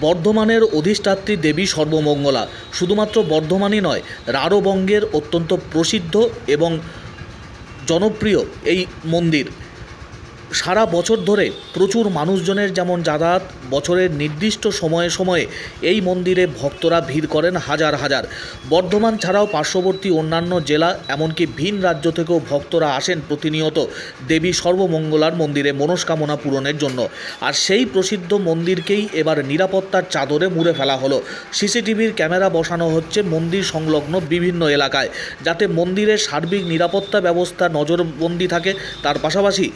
বর্ধমানের অধিষ্ঠাত্রী দেবী সর্বমঙ্গলা। শুধুমাত্র বর্ধমানই নয় রাঢ়বঙ্গের অত্যন্ত প্রসিদ্ধ এবং জনপ্রিয় এই মন্দির। সারা বছর ধরে প্রচুর মানুষজনের যেমন যাতায়াত, বছরের নির্দিষ্ট সময়ে সময়ে এই মন্দিরে ভক্তরা ভিড় করেন হাজার হাজার। বর্ধমান ছাড়াও পার্শ্ববর্তী অন্যান্য জেলা, এমনকি ভিন রাজ্য থেকেও ভক্তরা আসেন প্রতিনিয়ত দেবী সর্বমঙ্গলার মন্দিরে মনস্কামনা পূরণের জন্য। আর সেই প্রসিদ্ধ মন্দিরকেই এবার নিরাপত্তার চাদরে মুড়ে ফেলা হলো। সিসিটিভির ক্যামেরা বসানো হচ্ছে মন্দির সংলগ্ন বিভিন্ন এলাকায়, যাতে মন্দিরের সার্বিক নিরাপত্তা ব্যবস্থা নজরবন্দি থাকে। তার পাশাপাশি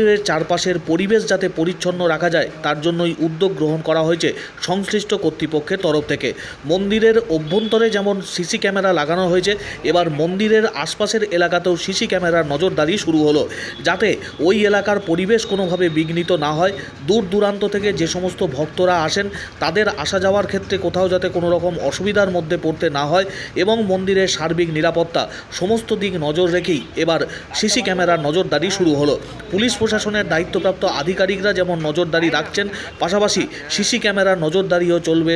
মন্দিরের চারপাশের পরিবেশ যাতে পরিচ্ছন্ন রাখা যায়, তার জন্যই উদ্যোগ গ্রহণ করা হয়েছে সংশ্লিষ্ট কর্তৃপক্ষের তরফ থেকে। মন্দিরের অভ্যন্তরে যেমন সিসি ক্যামেরা লাগানো হয়েছে, এবার মন্দিরের আশপাশের এলাকাতেও সিসি ক্যামেরার নজরদারি শুরু হলো। যাতে ওই এলাকার পরিবেশ কোনোভাবে বিঘ্নিত না হয়, দূর দূরান্ত থেকে যে সমস্ত ভক্তরা আসেন, তাদের আসা যাওয়ার ক্ষেত্রে কোথাও যাতে কোনো রকম অসুবিধার মধ্যে পড়তে না হয় এবং মন্দিরের সার্বিক নিরাপত্তা সমস্ত দিক নজর রেখেই এবার সিসি ক্যামেরার নজরদারি শুরু হলো। পুলিশ প্রশাসনের দায়িত্বপ্রাপ্ত আধিকারিকরা যেমন নজরদারি রাখছেন, পাশাপাশি সিসি ক্যামেরার নজরদারিও চলবে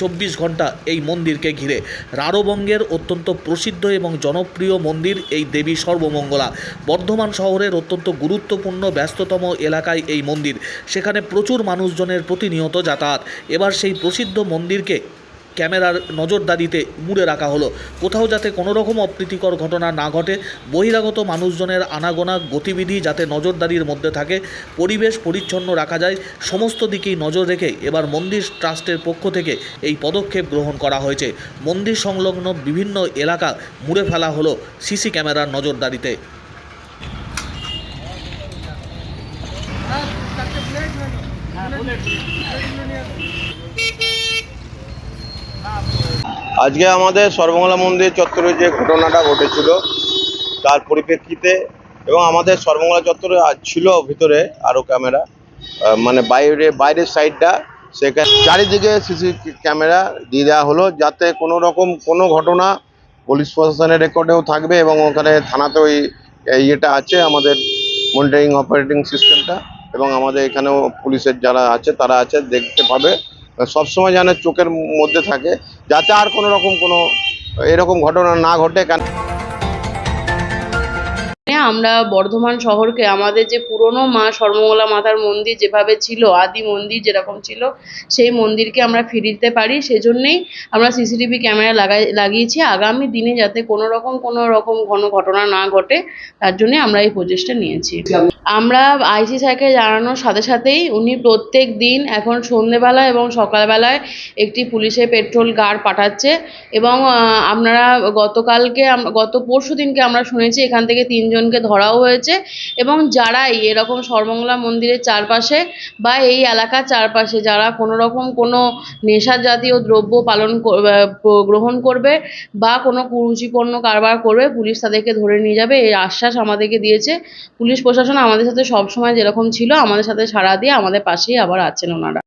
চব্বিশ ঘণ্টা এই মন্দিরকে ঘিরে। রারবঙ্গের অত্যন্ত প্রসিদ্ধ এবং জনপ্রিয় মন্দির এই দেবী সর্বমঙ্গলা। বর্ধমান শহরের অত্যন্ত গুরুত্বপূর্ণ, ব্যস্ততম এলাকায় এই মন্দির। সেখানে প্রচুর মানুষজনের প্রতিনিয়ত যাতায়াত। এবার সেই প্রসিদ্ধ মন্দিরকে ক্যামেরার নজরদারিতে মুড়ে রাখা হলো। কোথাও যাতে কোনো রকম অপ্রীতিকর ঘটনা না ঘটে, বহিরাগত মানুষজনের আনাগোনা গতিবিধি যাতে নজরদারির মধ্যে থাকে, পরিবেশ পরিচ্ছন্ন রাখা যায়, সমস্ত দিকেই নজর রেখে এবার মন্দির ট্রাস্টের পক্ষ থেকে এই পদক্ষেপ গ্রহণ করা হয়েছে। মন্দির সংলগ্ন বিভিন্ন এলাকা মুড়ে ফেলা হলো সিসি ক্যামেরার নজরদারিতে। আজকে আমাদের সর্বমঙ্গলা মন্দির চত্বরে যে ঘটনাটা ঘটেছিল, তার পরিপ্রেক্ষিতে এবং আমাদের সর্বমঙ্গলা চত্বরে আজ ছিল ভিতরে আরও ক্যামেরা মানে বাইরে, বাইরের সাইডটা সেখানে চারিদিকে সিসি ক্যামেরা দিয়ে দেওয়া হলো যাতে কোনো রকম কোনো ঘটনা পুলিশ প্রশাসনের রেকর্ডেও থাকবে এবং ওখানে থানাতেও এই এই ইয়েটা আছে আমাদের মনিটরিং অপারেটিং সিস্টেমটা এবং আমাদের এখানেও পুলিশের যারা আছে তারা আছে, দেখতে পাবে। সবসময় যেন চোখের মধ্যে থাকে, যাতে আর কোনো রকম কোনো এরকম ঘটনা না ঘটে কেন আমরা বর্ধমান শহরকে, আমাদের যে পুরনো মা সর্বমঙ্গলা মাতার মন্দির যেভাবে ছিল, আদি মন্দির যেরকম ছিল, সেই মন্দিরকে আমরা ফিরিয়ে দিতে পারি। সেজন্যেই আমরা সিসিটিভি ক্যামেরা লাগাই, লাগিয়েছি। আগামী দিনে যাতে কোনো রকম কোনো রকম কোনো ঘটনা না ঘটে, তার জন্যে আমরা এই প্রচেষ্টা নিয়েছি। আমরা আইসি স্যারকে জানানোর সাথে সাথেই উনি প্রত্যেক দিন এখন সন্ধেবেলা এবং সকালবেলায় একটি পুলিশের পেট্রোল গার্ড পাঠাচ্ছে এবং আপনারা গতকালকে গত পরশু দিনকে আমরা শুনেছি এখান থেকে তিনজনকে ধরাও হয়েছে এবং যারাই এরকম সর্বমঙ্গলা মন্দিরের চারপাশে বা এই এলাকার চারপাশে যারা কোনো রকম কোনো নেশা জাতীয় দ্রব্য পালন গ্রহণ করবে বা কোনো কুরুচিপূর্ণ কারবার করবে, পুলিশ তাদেরকে ধরে নিয়ে যাবে। এই আশ্বাস আমাদেরকে দিয়েছে। পুলিশ প্রশাসন আমাদের সাথে সবসময় যেরকম ছিল আমাদের সাথে সাড়া দিয়ে আমাদের পাশেই আবার আছেন ওনারা।